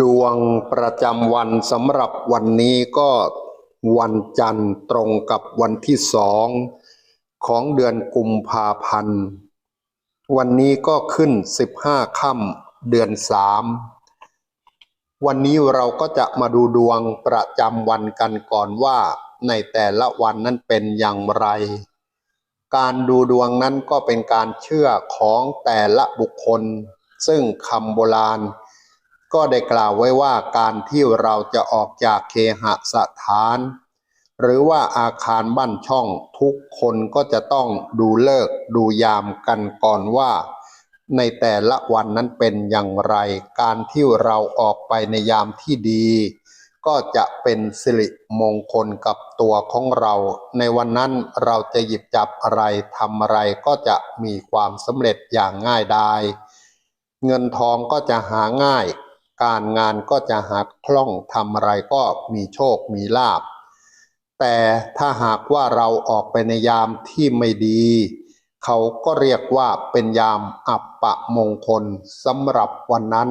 ดวงประจำวันสำหรับวันนี้ก็วันจันทร์ตรงกับวันที่สองของเดือนกุมภาพันธ์ วันนี้ก็ขึ้นสิบห้าค่ำเดือนสามวันนี้เราก็จะมาดูดวงประจำวันกันก่อนว่า ในแต่ละวันนั้นเป็นอย่างไร การดูดวงนั้นก็เป็นการเชื่อของแต่ละบุคคล ซึ่งคำโบราณ ก็ได้กล่าวไว้ว่าการที่เราจะออกจากเคหสถาน หรือว่าอาคารบ้านช่องทุกคนก็จะต้องดูเลิกดูยามกันก่อนว่า ในแต่ละวันนั้นเป็นอย่างไร การที่เราออกไปในยามที่ดี ก็จะเป็นสิริมงคลกับตัวของเรา ในวันนั้นเราจะหยิบจับอะไรทำอะไรก็จะมีความสำเร็จอย่างง่ายดายเงินทองก็จะหาง่าย การงานก็จะหาคล่องทำอะไรก็มีโชคมีลาบ แต่ถ้าหากว่าเราออกไปในยามที่ไม่ดี เขาก็เรียกว่าเป็นยามอับปะมงคลสำหรับวันนั้น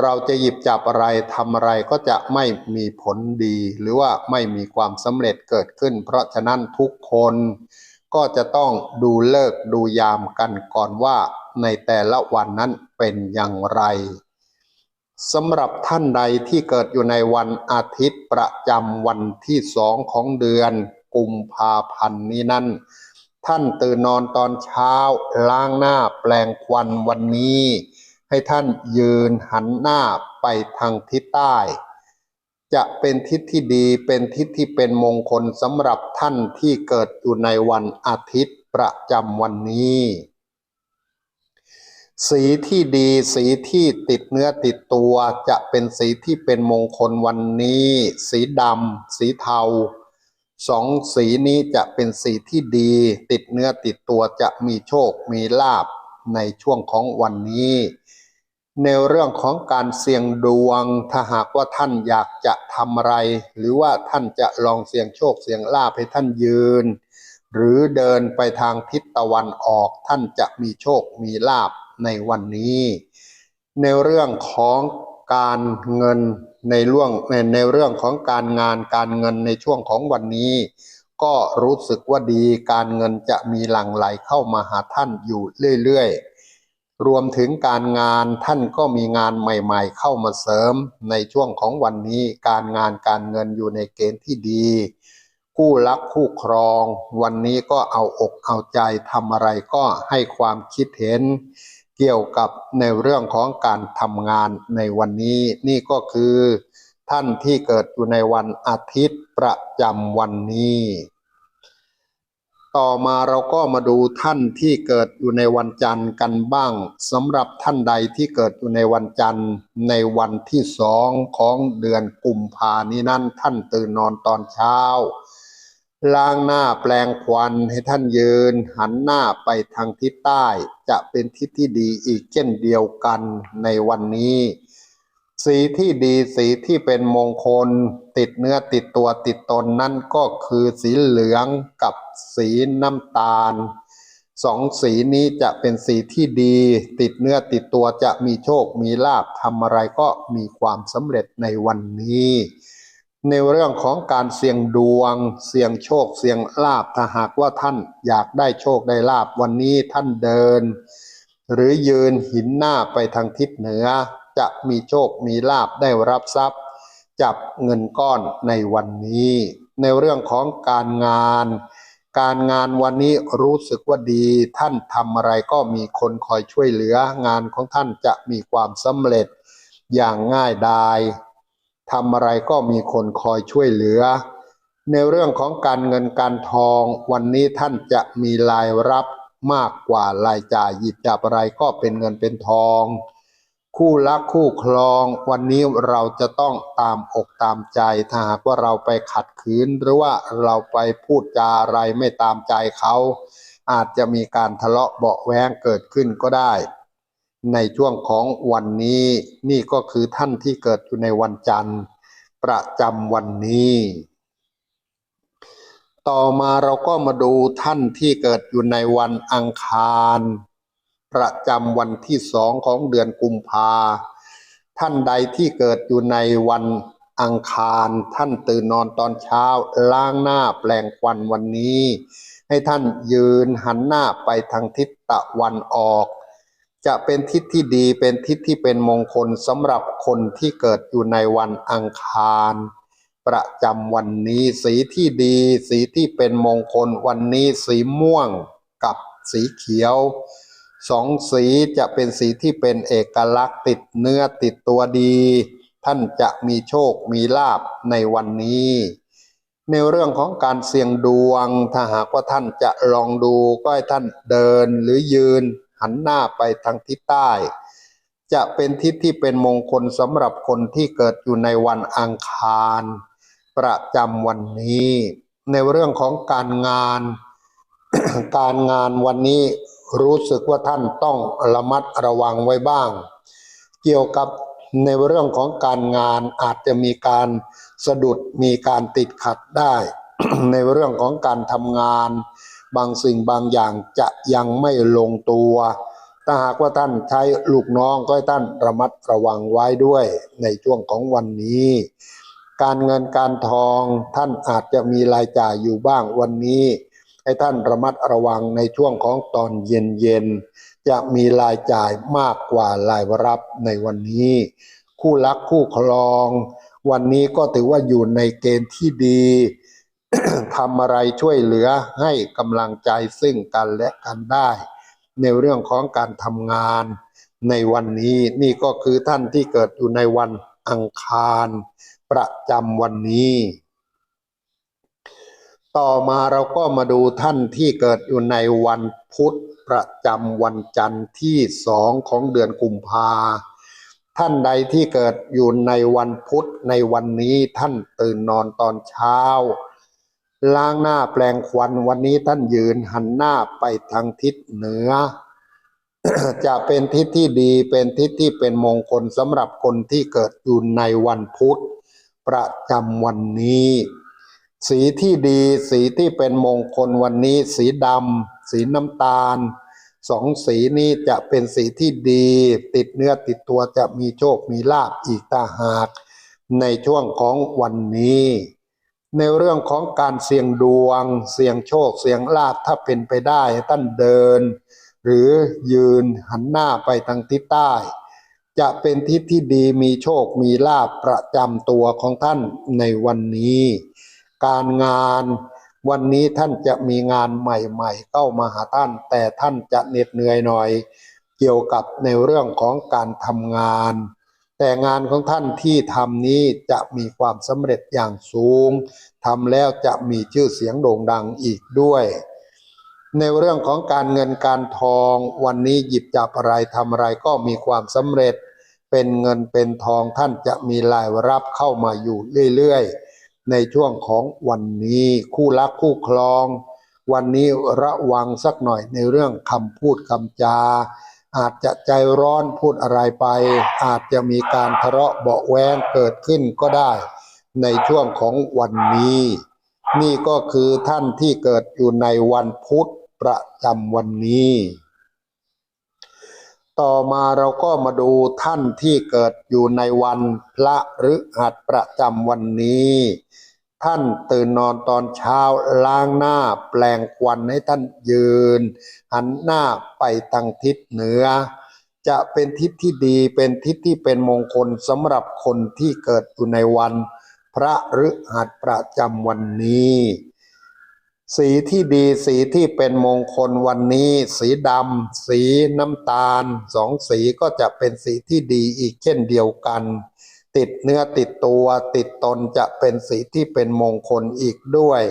เราจะหยิบจับอะไรทำอะไรก็จะไม่มีผลดี หรือว่าไม่มีความสำเร็จเกิดขึ้น เพราะฉะนั้นทุกคนก็จะต้องดูเลิกดูยามกันก่อนว่าในแต่ละวันนั้นเป็นอย่างไร สำหรับท่านใดที่เกิดอยู่ในวันอาทิตย์ประจำวันที่สองของเดือนกุมภาพันธ์นี้นั้น ท่านตื่นนอนตอนเช้าล้างหน้าแปลงควันวันนี้ ให้ท่านยืนหันหน้าไปทางทิศใต้ จะเป็นทิศที่ดีเป็นทิศที่เป็นมงคลสำหรับท่านที่เกิดอยู่ในวันอาทิตย์ประจำวันนี้ สีที่ดีสีที่ติดเนื้อติดตัวจะเป็นสีที่เป็นมงคลวันนี้ สีดำสีเทาสองสีนี้จะเป็นสีที่ดี ติดเนื้อติดตัวจะมีโชคมีลาบในช่วงของวันนี้ ในเรื่องของการเสี่ยงดวง ถ้าหากว่าท่านอยากจะทำอะไร หรือว่าท่านจะลองเสี่ยงโชคเสี่ยงลาบให้ท่านยืน หรือเดินไปทางทิศตะวันออกท่านจะมีโชคมีลาบ ในวันนี้ ในเรื่องของการเงินในเรื่องในในเรื่องของการงานการเงินในช่วงของวันนี้ ก็รู้สึกว่าดีการเงินจะมีหลั่งไหลเข้ามาหาท่านอยู่เรื่อยๆ รวมถึงการงานท่านก็มีงานใหม่ๆ เข้ามาเสริมในช่วงของวันนี้ การงานการเงินอยู่ในเกณฑ์ที่ดีคู่รักคู่ครอง วันนี้ก็เอาอกเอาใจทำอะไรก็ให้ความคิดเห็น เกี่ยวกับในเรื่องของการทำงานในวันนี้นี่ก็คือ ท่านที่เกิดอยู่ในวันอาทิตย์ประจำวันนี้ ต่อมาเราก็มาดูท่านที่เกิดอยู่ในวันจันทร์กันบ้างสำหรับท่านใดที่เกิดอยู่ในวันจันทร์ในวันที่สองของเดือนกุมภานี้นั้นท่านตื่นนอนตอนเช้า ล้างหน้าแปลงควันให้ท่านยืน หันหน้าไปทางทิศใต้ จะเป็นทิศที่ดีอีกเช่นเดียวกันในวันนี้ สีที่ดีสีที่เป็นมงคล ติดเนื้อติดตัวติดตนนั่นก็คือสีเหลืองกับสีน้ำตาลสองสีนี้จะเป็นสีที่ดี ติดเนื้อติดตัวจะมีโชคมีลาบทำอะไรก็มีความสำเร็จในวันนี้ ในเรื่องของการเสี่ยงดวง เสี่ยงโชค เสี่ยงลาบถ้าหากว่าท่านอยากได้โชคได้ลาบวันนี้ท่านเดิน หรือยืนหินหน้าไปทางทิศเหนือ จะมีโชคมีลาบได้รับทรัพย์ จับเงินก้อนในวันนี้ ในเรื่องของการงาน การงานวันนี้รู้สึกว่าดี ท่านทำอะไรก็มีคนคอยช่วยเหลือ งานของท่านจะมีความสำเร็จอย่างง่ายดาย ทำอะไรก็มีคนคอยช่วยเหลือ ในเรื่องของการเงินการทอง วันนี้ท่านจะมีรายรับมากกว่ารายจ่ายหยิบจับอะไรก็เป็นเงินเป็นทอง คู่รักคู่ครอง วันนี้เราจะต้องตามอกตามใจ ถ้าหากว่าเราไปขัดขืน หรือว่าเราไปพูดจาอะไรไม่ตามใจเขา อาจจะมีการทะเลาะเบาแวงเกิดขึ้นก็ได้ ในช่วงของวันนี้นี่ก็คือท่านที่เกิดอยู่ในวันจันทร์ ประจำวันนี้ ต่อมาเราก็มาดูท่านที่เกิดอยู่ในวันอังคาร ประจำวันที่สองของเดือนกุมภาท่านใดที่เกิดอยู่ในวันอังคาร ท่านตื่นนอนตอนเช้าล้างหน้าแปลงควันวันนี้ ให้ท่านยืนหันหน้าไปทางทิศตะวันออก จะเป็นทิศที่ดีเป็นทิศที่เป็นมงคลสำหรับคนที่เกิดอยู่ในวันอังคาร ประจำวันนี้สีที่ดี สีที่เป็นมงคลวันนี้สีม่วงกับสีเขียวสองสีจะเป็นสีที่เป็นเอกลักษณ์ติดเนื้อติดตัวดี ท่านจะมีโชคมีลาบในวันนี้ ในเรื่องของการเสี่ยงดวงถ้าหากว่าท่านจะลองดูก็ให้ท่านเดินหรือยืน หันหน้าไปทางทิศใต้ จะเป็นทิศที่เป็นมงคลสำหรับคนที่เกิดอยู่ในวันอังคาร ประจำวันนี้ ในเรื่องของการงาน การงานวันนี้รู้สึกว่าท่านต้องระมัดระวังไว้บ้าง เกี่ยวกับในเรื่องของการงานอาจจะมีการสะดุดมีการติดขัดได้ ในเรื่องของการทำงาน บางสิ่งบางอย่างจะยังไม่ลงตัว ถ้าหากว่าท่านใช้ลูกน้องก็ให้ท่านระมัดระวังไว้ด้วยในช่วงของวันนี้ การเงินการทองท่านอาจจะมีรายจ่ายอยู่บ้างวันนี้ ให้ท่านระมัดระวังในช่วงของตอนเย็นๆจะมีรายจ่ายมากกว่ารายรับในวันนี้ คู่รักคู่ครอง วันนี้ก็ถือว่าอยู่ในเกณฑ์ที่ดี ทำอะไรช่วยเหลือให้กำลังใจซึ่งกันและกันได้ ในเรื่องของการทำงาน ในวันนี้นี่ก็คือท่านที่เกิดอยู่ในวันอังคาร ประจำวันนี้ ต่อมาเราก็มาดูท่านที่เกิดอยู่ในวันพุธประจำวันจันทร์ที่สองของเดือนกุมภาท่านใดที่เกิดอยู่ในวันพุธในวันนี้ท่านตื่นนอนตอนเช้า ล้างหน้าแปลงควันวันนี้ท่านยืนหันหน้าไปทางทิศเหนือ จะเป็นทิศที่ดีเป็นทิศที่เป็นมงคลสำหรับคนที่เกิดอยู่ในวันพุธ ประจำวันนี้ สีที่ดีสีที่เป็นมงคลวันนี้ สีดำสีน้ำตาลสองสีนี้จะเป็นสีที่ดี ติดเนื้อติดตัวจะมีโชคมีลาภอีกตาหาก ในช่วงของวันนี้ ในเรื่องของการเสี่ยงดวง เสี่ยงโชค เสี่ยงลาภถ้าเป็นไปได้ท่านเดิน หรือยืนหันหน้าไปทางทิศใต้ จะเป็นทิศที่ดีมีโชคมีลาภประจำตัวของท่านในวันนี้ การงานวันนี้ท่านจะมีงานใหม่ๆเข้ามาหาท่าน แต่ท่านจะเหน็ดเหนื่อยหน่อย เกี่ยวกับในเรื่องของการทำงาน แต่งานของท่านที่ทำนี้จะมีความสำเร็จอย่างสูงทำแล้วจะมีชื่อเสียงโด่งดังอีกด้วย ในเรื่องของการเงินการทองวันนี้หยิบจับอะไรทำอะไรก็มีความสำเร็จ เป็นเงินเป็นทองท่านจะมีรายรับเข้ามาอยู่เรื่อยๆ ในช่วงของวันนี้คู่รักคู่ครอง วันนี้ระวังสักหน่อยในเรื่องคำพูดคำจา อาจจะใจร้อนพูดอะไรไป อาจจะมีการทะเลาะเบาแวงเกิดขึ้นก็ได้ ในช่วงของวันนี้ นี่ก็คือท่านที่เกิดอยู่ในวันพุธประจำวันนี้ ต่อมาเราก็มาดูท่านที่เกิดอยู่ในวันพระฤหัสประจำวันนี้ ท่านตื่นนอนตอนเช้าล้างหน้าแปลงควันให้ท่านยืน หันหน้าไปทางทิศเหนือ จะเป็นทิศที่ดีเป็นทิศที่เป็นมงคลสำหรับคนที่เกิดอยู่ในวัน พระฤหัสประจำวันนี้ สีที่ดีสีที่เป็นมงคลวันนี้ สีดำสีน้ำตาลสองสีก็จะเป็นสีที่ดีอีกเช่นเดียวกัน ติดเนื้อติดตัวติดตนจะเป็นสีที่เป็นมงคลอีกด้วย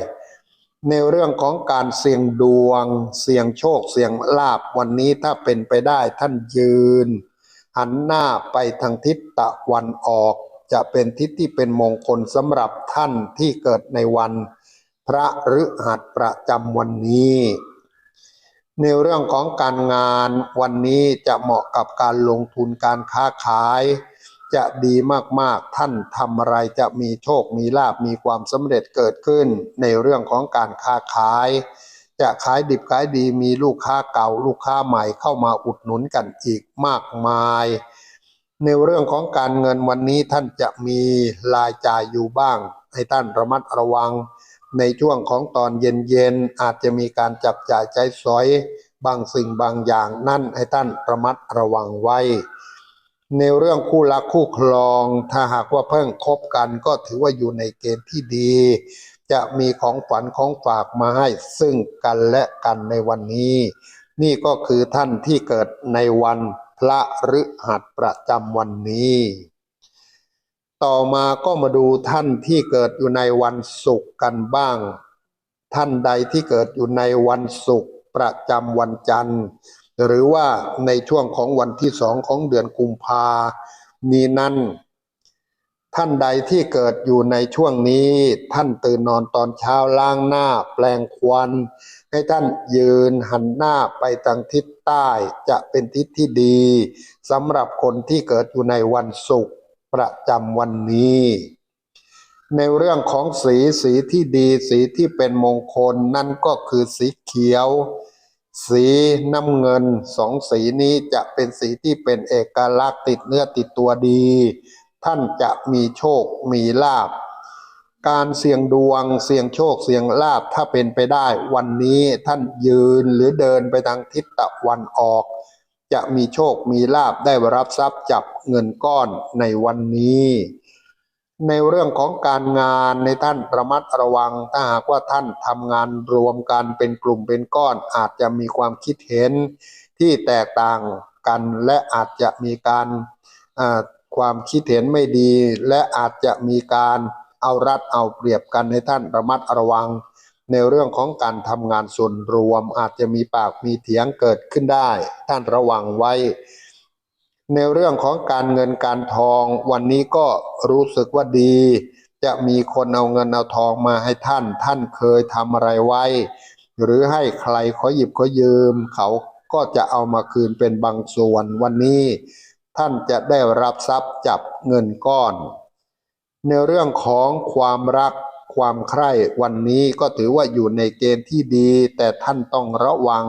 ในเรื่องของการเสี่ยงดวง เสี่ยงโชคเสี่ยงลาบวันนี้ถ้าเป็นไปได้ท่านยืน หันหน้าไปทางทิศตะวันออก จะเป็นทิศที่เป็นมงคลสำหรับท่านที่เกิดในวัน พระฤหัสประจำวันนี้ในเรื่องของการงานวันนี้จะเหมาะกับการลงทุนการค้าขาย จะดีมากๆ ท่านทำอะไรจะมีโชค มีลาบ มีความสำเร็จเกิดขึ้น ในเรื่องของการค้าขาย จะขายดิบขายดี มีลูกค้าเก่า ลูกค้าใหม่เข้ามาอุดหนุนกันอีกมากมาย ในเรื่องของการเงินวันนี้ท่านจะมีรายจ่ายอยู่บ้าง ให้ท่านระมัดระวัง ในช่วงของตอนเย็นๆ อาจจะมีการจับจ่ายใช้สอย บางสิ่งบางอย่างนั่นให้ท่านระมัดระวังไว้ ในเรื่องคู่รักคู่ครอง ถ้าหากว่าเพิ่งคบกันก็ถือว่าอยู่ในเกณฑ์ที่ดี จะมีของฝันของฝากมาให้ซึ่งกันและกันในวันนี้ นี่ก็คือท่านที่เกิดในวันพระฤหัสประจำวันนี้ ต่อมาก็มาดูท่านที่เกิดอยู่ในวันศุกร์กันบ้าง ท่านใดที่เกิดอยู่ในวันศุกร์ประจำวันจันทร์ หรือว่าในช่วงของวันที่สองของเดือนกุมภานี้นั้นท่านใดที่เกิดอยู่ในช่วงนี้ ท่านตื่นนอนตอนเช้าล้างหน้า แปลงควัน ให้ท่านยืนหันหน้าไปทางทิศใต้จะเป็นทิศที่ดีสำหรับคนที่เกิดอยู่ในวันศุกร์ประจำวันนี้ ในเรื่องของสีสีที่ดีสีที่เป็นมงคลนั่นก็คือสีเขียว สีน้ำเงินสองสีนี้จะเป็นสีที่เป็นเอกลักษณ์ติดเนื้อติดตัวดี ท่านจะมีโชคมีลาบ การเสี่ยงดวงเสี่ยงโชคเสี่ยงลาบถ้าเป็นไปได้ วันนี้ท่านยืนหรือเดินไปทางทิศตะวันออก จะมีโชคมีลาบได้รับทรัพย์จับเงินก้อนในวันนี้ ในเรื่องของการงานในท่านระมัดระวัง ถ้าหากว่าท่านทำงานรวมกันเป็นกลุ่มเป็นก้อน อาจจะมีความคิดเห็นที่แตกต่างกัน และอาจจะมีการความคิดเห็นไม่ดี และอาจจะมีการเอารัดเอาเปรียบกันให้ท่านระมัดระวัง ในเรื่องของการทำงานส่วนรวม อาจจะมีปากมีเถียงเกิดขึ้นได้ ท่านระวังไว้ ในเรื่องของการเงินการทองวันนี้ก็รู้สึกว่าดี จะมีคนเอาเงินเอาทองมาให้ท่าน ท่านเคยทำอะไรไว้ หรือให้ใครขอหยิบขอยืม เขาก็จะเอามาคืนเป็นบางส่วนวันนี้ ท่านจะได้รับทรัพย์จับเงินก้อน ในเรื่องของความรักความใคร่วันนี้ก็ถือว่าอยู่ในเกณฑ์ที่ดี แต่ท่านต้องระวัง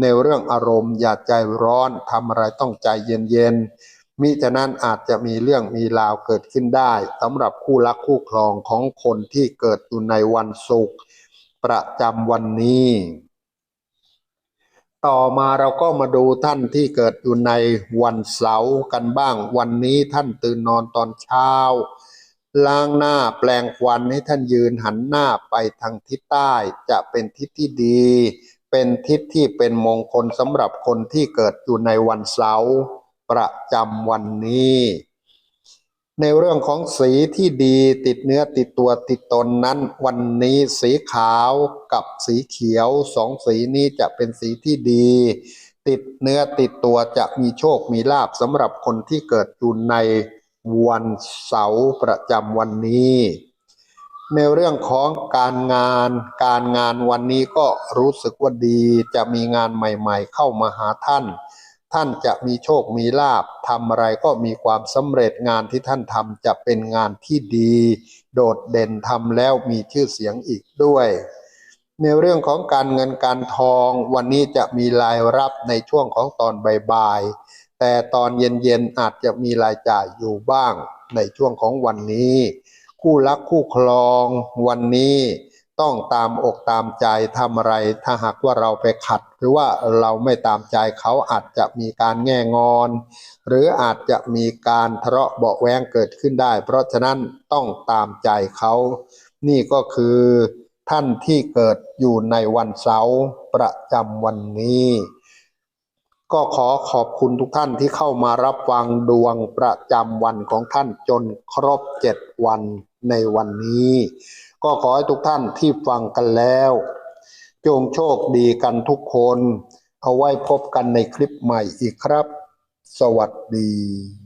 ในเรื่องอารมณ์อย่าใจร้อนทำอะไรต้องใจเย็นๆมิฉะนั้นอาจจะมีเรื่องมีราวเกิดขึ้นได้สำหรับคู่รักคู่ครองของคนที่เกิดอยู่ในวันศุกร์ประจำวันนี้ ต่อมาเราก็มาดูท่านที่เกิดอยู่ในวันเสาร์กันบ้างวันนี้ท่านตื่นนอนตอนเช้าล้างหน้าแปลงควันให้ท่านยืนหันหน้าไปทางทิศใต้จะเป็นทิศที่ดี เป็นทิศที่เป็นมงคลสำหรับคนที่เกิดอยู่ในวันเสาร์ประจำวันนี้ ในเรื่องของสีที่ดีติดเนื้อติดตัวติดตนนั้น วันนี้สีขาวกับสีเขียวสองสีนี้จะเป็นสีที่ดี ติดเนื้อติดตัวจะมีโชคมีลาบสำหรับคนที่เกิดอยู่ในวันเสาร์ประจำวันนี้ ในเรื่องของการงานการงานวันนี้ก็รู้สึกว่าดีจะมีงานใหม่ๆ เข้ามาหาท่าน ท่านจะมีโชคมีลาบทำอะไรก็มีความสำเร็จงานที่ท่านทำจะเป็นงานที่ดี โดดเด่นทำแล้วมีชื่อเสียงอีกด้วย ในเรื่องของการเงินการทองวันนี้จะมีรายรับในช่วงของตอนบ่ายๆแต่ตอนเย็นๆอาจจะมีรายจ่ายอยู่บ้างในช่วงของวันนี้ คู่รักคู่ครองวันนี้ต้องตามอกตามใจทำอะไร ถ้าหากว่าเราไปขัด หรือว่าเราไม่ตามใจเขาอาจจะมีการแง่งอน หรืออาจจะมีการทะเลาะเบาแวงเกิดขึ้นได้ เพราะฉะนั้นต้องตามใจเขา นี่ก็คือท่านที่เกิดอยู่ในวันเสาร์ประจำวันนี้ ก็ขอขอบคุณทุกท่านที่เข้ามารับฟังดวงประจำวันของท่านจนครบเจ็ดวันในวันนี้ ก็ขอให้ทุกท่านที่ฟังกันแล้ว จงโชคดีกันทุกคน เอาไว้พบกันในคลิปใหม่อีกครับ สวัสดี